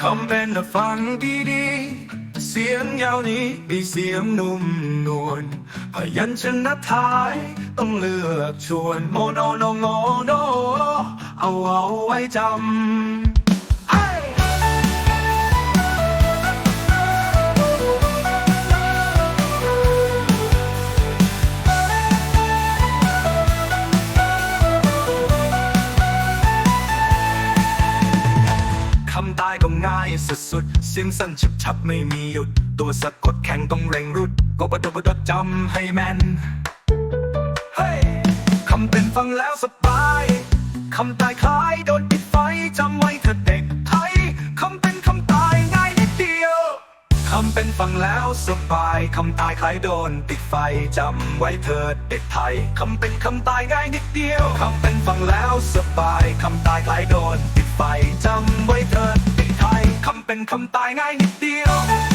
คำเป็นฟังดีๆ เสียงยาวนี้มีเสียงนุ่มนวลพยัญชนะท้ายต้องเลือกชวนโมโนโนโงโนเอาเอาไว้จำ ตายก็ง่ายสุดๆเสียงสั้นฉับฉับๆไม่มีหยุด ตัวสะกดแข่งต้องเร่งรุดก็บดบดจำให้แม่นเฮ้ยคำเป็นฟังแล้วสบายคำตายคล้ายโดนปิดไฟจำไว้เถอะเด็กไทยคำเป็นคำตายง่ายนิดเดียวคำเป็นฟังแล้วสบายคำตายคล้ายโดนติดไฟจำไว้เถิดเด็กไทยคำเป็นคำตายง่ายนิดเดียวคำเป็นฟังแล้วสบายคำตายคล้ายโดนติด เป็นคำตายง่ายนิดเดียว